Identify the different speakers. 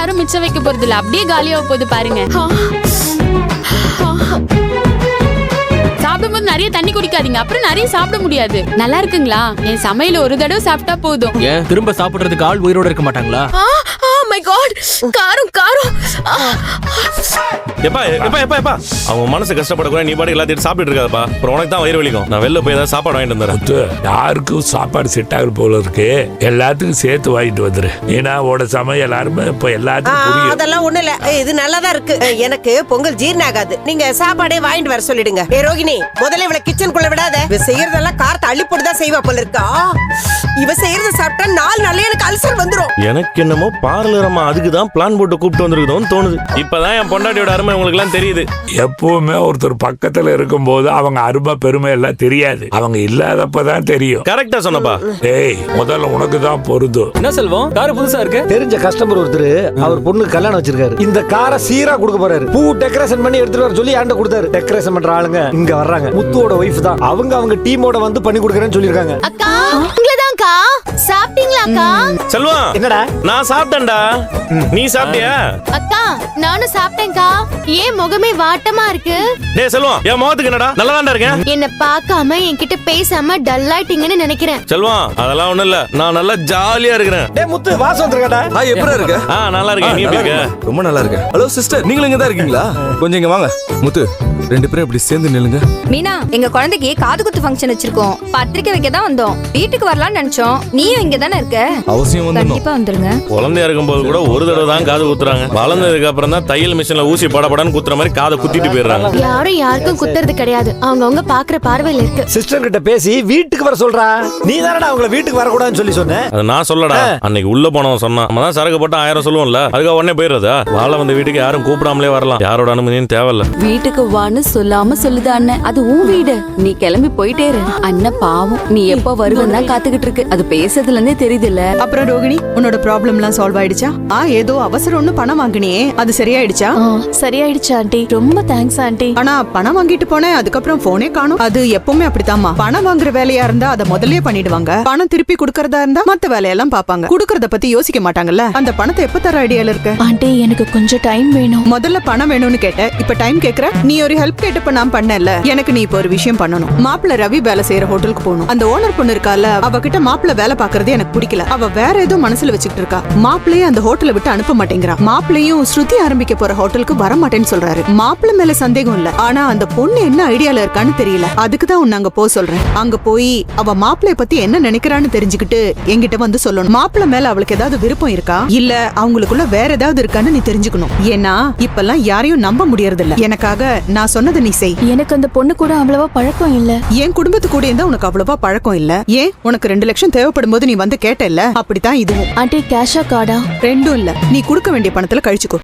Speaker 1: யாரும் மிச்சம் வைக்க போறது இல்ல அப்படியே காலியாக போகுது பாருங்க. சாப்பிடும்போது நிறைய தண்ணி குடிக்காதீங்க. அப்புறம் நிறைய சாப்பிட முடியாது. நல்லா இருக்குங்களா? என் சமையல ஒரு தடவை சாப்பிட்டா போதும்.
Speaker 2: ஏன்? திரும்ப சாப்பிடுறதுக்கு ஆள் உயிரோட இருக்க மாட்டாங்களா?
Speaker 3: மை காட் காரம் காரம்.
Speaker 4: எப்பா எப்பா எப்பா எப்பா அவங்க மனசு கஷ்டப்படக்கூடாது நீ பாட்டு எல்லாத்தையும் சாப்பிட்டு இருக்காதப்பா. அப்புறம் உனக்கு தான் வயிறு வலிக்கும். நான் வெளில போய் ஏதாவது சாப்பாடு வாங்கிட்டு வந்துடுறேன்.
Speaker 5: யாருக்கும் சாப்பாடு செட் ஆகுற போல இருக்கு. எல்லாத்துக்கும் சேர்த்து வாங்கிட்டு வந்துரு. ஏன்னா உட சமையல் எல்லாருமே இப்ப எல்லாத்துக்கும்
Speaker 6: அதெல்லாம் ஒண்ணு இல்ல. இது நல்லாதான் இருக்கு. எனக்கு பொங்கல் ஜீரணம் ஆகாது நீங்க சாப்பாடே வாங்கிட்டு வர சொல்லிடுங்க. ஏ ரோகிணி முதல்ல இவள கிச்சனுக்குள்ள விடாத. இவ செய்யறதெல்லாம் காரத்தை அள்ளி போட்டுதான் செய்வா போல இருக்கா? இவ செய்யறத சாப்பிட்டா நாலு நாள்லயே எனக்கு அல்சர் வந்துரும்.
Speaker 4: எனக்கு என்னமோ பார்லரம்மா அதுக்கு தான் பிளான் போட்டு கூப்பிட்டு வந்திருக்குதோன்னு தோணுது. இப்பதான் என் பொண்டாட்டியோட அருமை உங்களுக்கு எல்லாம் தெரியுது
Speaker 5: எப்பவுமே ஒருத்தர் பக்கத்துல இருக்கும்போது அவங்க அருமை பெருமை எல்லாம் தெரியாது. அவங்க இல்லாதப்பதான் தெரியும்.
Speaker 4: கரெக்டா சொன்னப்பா.
Speaker 5: ஏய் முதல்ல உனக்கு தான் பொருந்தும்
Speaker 2: என்ன செல்வம்? காரு புதுசா இருக்கு?
Speaker 7: தெரிஞ்ச கஸ்டமர் ஒருத்தர் அவர் பொண்ணுக்கு கல்யாணம் வச்சிருக்காரு. இந்த காரை சீரா கொடுக்க போறாரு. பூ டெக்கரேஷன் பண்ணி எடுத்துட்டு வர சொல்லி என்கிட்ட கொடுத்தாரு. டெக்கரேஷன் பண்ற ஆளுங்க இங்க வர்றாங்க. முத்துவோட ஒய்ஃப் தான். அவங்க அவங்க டீமோட வந்து பண்ணி கொடுக்கறேன்னு சொல்லிருக்காங்க
Speaker 3: அக்கா உங்களதான்க்கா சாப்பிட்டீங்களா அக்கா
Speaker 4: செல்வம்
Speaker 7: என்னடா?
Speaker 4: நான் சாப்பிட்டேன்டா. நீ சாப்பிட்டியா?
Speaker 3: அக்கா நானும் சாப்பிட்டேன்க்கா. ஏன் முகமே வாட்டமா இருக்கு.
Speaker 4: டேய் செல்வம் என் முகத்துக்கு என்னடா? நல்லா இருக்கேன்.
Speaker 3: என்ன பார்க்காம என்கிட்ட பேசாம டல்லாயிட்டீங்கன்னு நினைக்கிறேன்.
Speaker 4: செல்வம் அதெல்லாம் ஒண்ணும் இல்ல. நான் நல்லா ஜாலியா இருக்கிறேன்.
Speaker 7: டே முத்து வாசம் வந்துருக்கடா?
Speaker 8: ஆ எப்படா இருக்க?
Speaker 4: ஆ நல்லா இருக்கேன். நீ எப்படி இருக்க?
Speaker 8: ரொம்ப நல்லா இருக்கேன். ஹலோ சிஸ்டர் நீங்களும் இங்க தான் இருக்கீங்களா? கொஞ்சம் இங்க வாங்க. முத்து ரெண்டு பேரும் இப்படி சேர்ந்து நில்லுங்க.
Speaker 9: மீனா எங்க குழந்தைக்கு காது குத்து ஃபங்க்ஷன் வச்சிருக்கோம். பத்திரிக்கை வைக்க தான் வந்தோம். வீட்டுக்கு வரலாம்னு நினைச்சோம். நீயும் இங்க தானே இருக்க?
Speaker 8: அவசியம் வந்துடணும்.
Speaker 9: கண்டிப்பா வந்துருங்க.
Speaker 4: குழந்தையா இருக்கும்போது கூட ஒரு தடவை தான் காது குத்துறாங்க. வளர்ந்ததுக்கு அப்புறம் தான் தையல் மிஷின்ல ஊசி படபடன்னு குத்துற மாதிரி காதை குத்திட்டு போயிடுறாங்க.
Speaker 3: யாரும் யாருக்கும் குத்துறது கிடையாது. அவங்கவங்க பாக்குற பார்வையில இருக்கு.
Speaker 7: சிஸ்டர் கிட்ட பேசி வீட்டுக்கு வர சொல்றா. நீ தானடா அவங்கள வீட்டுக்கு வரக்கூடாதுன்னு சொல்லி சொன்ன?
Speaker 4: அது நான் சொல்லடா. அன்னைக்கு உள்ள போனவன் சொன்னான். நம்ம தான் சரக்கு போட்டு ஆயிரம் சொல்லுவோம்ல. அதுக்காக உடனே போயிடுறதா? வாழ வந்த வீட்டுக்கு யாரும் கூப்பிடாமலே வரலாம். யாரோட அனுமதியும் தேவையில்ல.
Speaker 10: வீட்டுக்கு வான்னு சொல்லாம சொல்லுது அண்ணன் அது உன் வீடு. நீ கிளம்பி போயிட்டே இரு. அண்ணன் பாவம். நீ எப்ப வருவன்னு தான் காத்துக்கிட்டு இருக்கு. அது பேசுறதுல இருந்தே தெரியுதுல்ல.
Speaker 11: அப்புறம் ரோகிணி உன்னோட ப்ராப்ளம்லாம் சால்வ் ஆயிடுச்சா? ஆ ஏதோ அவசரம்னு பணம் வாங்கினியே. அது சரியாயிடுச்சா?
Speaker 3: சரியாயிடுச்சு ஆண்டி. ரொம்ப தேங்க்ஸ் ஆண்டி
Speaker 11: ஆனா பணம் வாங்கிட்டு போனேன் அதுக்கப்புறம் போனே காணும். அது எப்பவுமே அப்படித்தாம்மா. பணம் வாங்குற வேலையா இருந்தா அதை முதல்லயே பண்ணிடுவாங்க. பணம் திருப்பி கொடுக்கறதா இருந்தா மத்த வேலையெல்லாம் பாப்பாங்க குடுக்கறத பத்தி யோசிக்க மாட்டாங்கல்ல? அந்த பணத்தை எப்ப தர ஐடியால இருக்க?
Speaker 3: ஆண்டி எனக்கு கொஞ்சம் டைம் வேணும்.
Speaker 11: முதல்ல பணம் வேணும்னு கேட்ட இப்ப டைம் கேக்குற? நீ ஒரு ஹெல்ப் கேட்டப்ப நான் பண்ணல எனக்கு நீ இப்ப ஒரு விஷயம் பண்ணணும். மாப்பிள்ள ரவி வேலை செய்யற ஹோட்டலுக்கு போகணும். அந்த ஓனர் பொண்ணு இருக்கால அவகிட்ட மாப்பிள்ள வேலை பாக்குறது எனக்கு பிடிக்கல. அவ வேற ஏதோ மனசுல வச்சுக்கிட்டு இருக்கா. மாப்பிள்ளையே அந்த ஹோட்டலை விட்டு அனுப்ப மாட்டேங்கிறா. மாப்பிள்ளையும் ஸ்ருதி ஆரம்பிக்க போற ஹோட்டலுக்கு வர மாட்டேன்னு சொல்றாரு. மாப்பிள்ளை மேல சந்தேகம் இல்ல. ஆனா அந்த பொண்ணு என்ன ஐடியால இருக்கான்னு தெரியல. அதுக்கு தான் உன்னை அங்க போக சொல்றேன். அங்க போய் அவ மாப்பிள்ளைய பத்தி என்ன நினைக்கிறான்னு தெரிஞ்சுக்கிட்டு என்கிட்ட வந்து சொல்லணும். மாப்பிள்ளை மேல அவளுக்கு ஏதாவது விருப்பம் இருக்கா? இல்ல அவங்களுக்குள்ள வேற ஏதாவது இருக்கான்னு நீ தெரிஞ்சுக்கணும். ஏன்னா இப்பெல்லாம் யாரையும் நம்ப முடியறது இல்ல எனக்காக நான் சொன்னதை நீ செய்.
Speaker 3: எனக்கு அந்த பொண்ணு கூட அவ்வளவா பழக்கம் இல்ல.
Speaker 11: என் குடும்பத்து கூட இருந்தா உனக்கு அவ்வளவா பழக்கம் இல்ல. ஏன்? உனக்கு ரெண்டு லட்சம் தேவைப்படும் போது நீ வந்து கேட்டல்ல? அப்படித்தான் இதுவும்.
Speaker 3: ஆண்டி கேஷா கார்டா
Speaker 11: ரெண்டும் இல்ல. நீ கொடுக்க வேண்டிய பணத்துல கழிச்சுக்கோ.